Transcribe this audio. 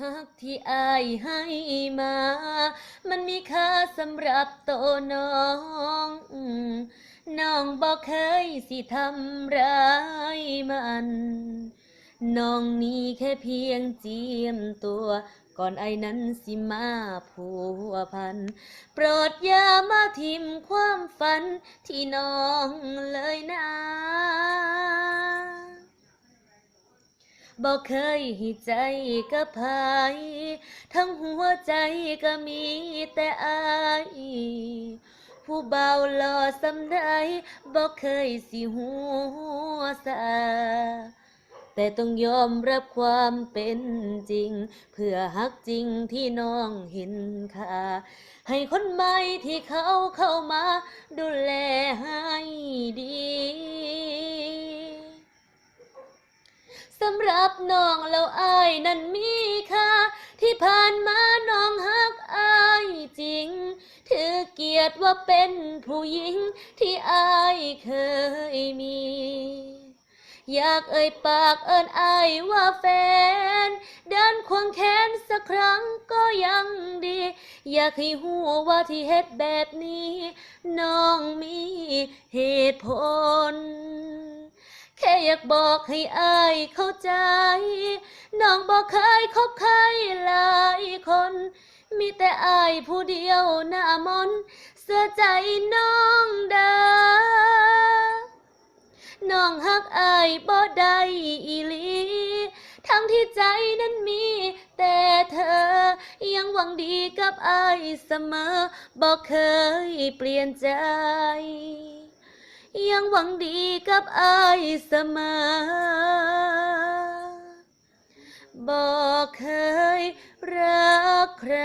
หักที่อายให้มา มันมีค่าสำหรับโตน้อง น้องบอกเคยสิทำร้ายมัน น้องนี่แค่เพียงเจียมตัว ก่อนไอ้นั้นสิมาผัวพัน โปรดอย่ามาทิมความฝันที่น้องเลยนะ บอกเคยให้ใจกับภายทั้งหัวใจก็มีแต่อายผู้เบาหล่อสำได้บอกเคยสิหัวสาแต่ต้องยอมรับความเป็นจริง เพื่อฮักจริงที่น้องเห็นค่าให้คนใหม่ที่เขาเข้ามา ดูแล สำหรับน้องเราอายนั้นมีค่าที่ผ่านมาน้องฮักอายจริง ถือเกียรติว่าเป็นผู้หญิงที่อายเคยมี อยากเอ่ยปากเอินอายว่าแฟน เดินควงแขนสักครั้งก็ยังดี อยากให้หัวว่าที่เฮ็ดแบบนี้ น้องมีเหตุผล แค่อยากบอกให้อายเข้าใจ น้องบอกเคยคบใครหลายคน มีแต่อายผู้เดียวหน้ามนเสื้อใจน้องดาน้องฮักอายบ่ได้อีหลี ทั้งที่ใจนั้นมี แต่เธอ ยังหวังดีกับอายเสมอ บอกเคยเปลี่ยนใจ ยังหวังดีกับอายเสมอบอกเคยรักใคร